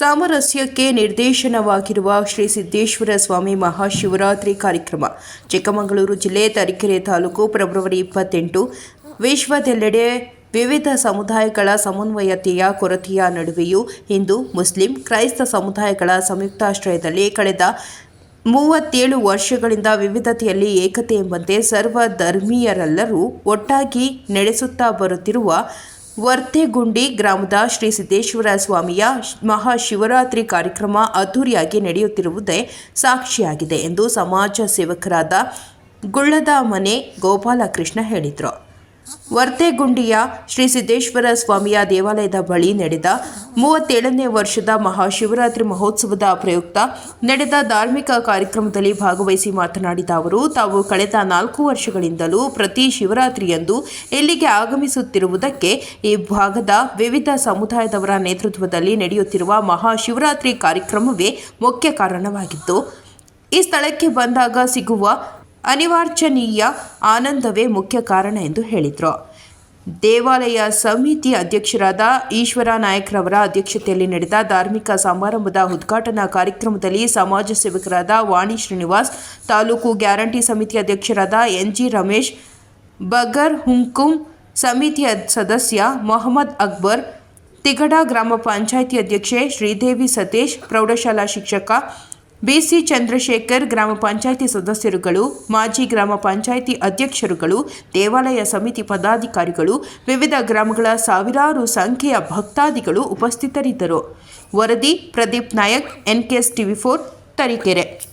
ಸಾಮರಸ್ಯಕ್ಕೆ ನಿರ್ದೇಶನವಾಗಿರುವ ಶ್ರೀ ಸಿದ್ದೇಶ್ವರ ಸ್ವಾಮಿ ಮಹಾಶಿವರಾತ್ರಿ ಕಾರ್ಯಕ್ರಮ, ಚಿಕ್ಕಮಗಳೂರು ಜಿಲ್ಲೆ ತರೀಕೆರೆ ತಾಲೂಕು ಫೆಬ್ರವರಿ ಇಪ್ಪತ್ತೆಂಟು. ವಿಶ್ವದೆಲ್ಲೆಡೆ ವಿವಿಧ ಸಮುದಾಯಗಳ ಸಮನ್ವಯತೆಯ ಕೊರತೆಯ ನಡುವೆಯೂ ಹಿಂದೂ ಮುಸ್ಲಿಂ ಕ್ರೈಸ್ತ ಸಮುದಾಯಗಳ ಸಂಯುಕ್ತಾಶ್ರಯದಲ್ಲಿ ಕಳೆದ ಮೂವತ್ತೇಳು ವರ್ಷಗಳಿಂದ ವಿವಿಧತೆಯಲ್ಲಿ ಏಕತೆ ಎಂಬಂತೆ ಸರ್ವ ಧರ್ಮೀಯರೆಲ್ಲರೂ ಒಟ್ಟಾಗಿ ನಡೆಸುತ್ತಾ ಬರುತ್ತಿರುವ ವರ್ತೆಗುಂಡಿ ಗ್ರಾಮದ ಶ್ರೀ ಸಿದ್ದೇಶ್ವರ ಸ್ವಾಮಿಯ ಮಹಾಶಿವರಾತ್ರಿ ಕಾರ್ಯಕ್ರಮ ಅದ್ದೂರಿಯಾಗಿ ನಡೆಯುತ್ತಿರುವುದೇ ಸಾಕ್ಷಿಯಾಗಿದೆ ಎಂದು ಸಮಾಜ ಸೇವಕರಾದ ಗುಳ್ಳದ ಮನೆ ಗೋಪಾಲಕೃಷ್ಣ ಹೇಳಿದರು. ವರ್ತೆಗುಂಡಿಯ ಶ್ರೀ ಸಿದ್ದೇಶ್ವರ ಸ್ವಾಮಿಯ ದೇವಾಲಯದ ಬಳಿ ನಡೆದ ಮೂವತ್ತೇಳನೇ ವರ್ಷದ ಮಹಾಶಿವರಾತ್ರಿ ಮಹೋತ್ಸವದ ಪ್ರಯುಕ್ತ ನಡೆದ ಧಾರ್ಮಿಕ ಕಾರ್ಯಕ್ರಮದಲ್ಲಿ ಭಾಗವಹಿಸಿ ಮಾತನಾಡಿದ ಅವರು, ತಾವು ಕಳೆದ ನಾಲ್ಕು ವರ್ಷಗಳಿಂದಲೂ ಪ್ರತಿ ಶಿವರಾತ್ರಿಯಂದು ಇಲ್ಲಿಗೆ ಆಗಮಿಸುತ್ತಿರುವುದಕ್ಕೆ ಈ ಭಾಗದ ವಿವಿಧ ಸಮುದಾಯದವರ ನೇತೃತ್ವದಲ್ಲಿ ನಡೆಯುತ್ತಿರುವ ಮಹಾಶಿವರಾತ್ರಿ ಕಾರ್ಯಕ್ರಮವೇ ಮುಖ್ಯ ಕಾರಣವಾಗಿತ್ತು. ಈ ಸ್ಥಳಕ್ಕೆ ಬಂದಾಗ ಸಿಗುವ ಅನಿವಾರ್ಚನೀಯ ಆನಂದವೇ ಮುಖ್ಯ ಕಾರಣ ಎಂದು ಹೇಳಿದರು. ದೇವಾಲಯ ಸಮಿತಿ ಅಧ್ಯಕ್ಷರಾದ ಈಶ್ವರ ನಾಯಕ್ರವರ ಅಧ್ಯಕ್ಷತೆಯಲ್ಲಿ ನಡೆದ ಧಾರ್ಮಿಕ ಸಮಾರಂಭದ ಉದ್ಘಾಟನಾ ಕಾರ್ಯಕ್ರಮದಲ್ಲಿ ಸಮಾಜ ಸೇವಕರಾದ ವಾಣಿ ಶ್ರೀನಿವಾಸ್, ತಾಲೂಕು ಗ್ಯಾರಂಟಿ ಸಮಿತಿ ಅಧ್ಯಕ್ಷರಾದ ಎನ್ಜಿ ರಮೇಶ್, ಬಗರ್ ಹುಂಕುಂ ಸಮಿತಿಯ ಸದಸ್ಯ ಮೊಹಮ್ಮದ್ ಅಕ್ಬರ್, ತಿಗಡ ಗ್ರಾಮ ಪಂಚಾಯಿತಿ ಅಧ್ಯಕ್ಷೆ ಶ್ರೀದೇವಿ ಸತೀಶ್, ಪ್ರೌಢಶಾಲಾ ಶಿಕ್ಷಕ ಬಿಸಿ ಚಂದ್ರಶೇಖರ್ ಗ್ರಾಮ ಪಂಚಾಯಿತಿ ಸದಸ್ಯರುಗಳು, ಮಾಜಿ ಗ್ರಾಮ ಪಂಚಾಯಿತಿ ಅಧ್ಯಕ್ಷರುಗಳು, ದೇವಾಲಯ ಸಮಿತಿ ಪದಾಧಿಕಾರಿಗಳು, ವಿವಿಧ ಗ್ರಾಮಗಳ ಸಾವಿರಾರು ಸಂಖ್ಯೆಯ ಭಕ್ತಾದಿಗಳು ಉಪಸ್ಥಿತರಿದ್ದರು. ವರದಿ Pradeep Nayak NKS TV four, Tarikere.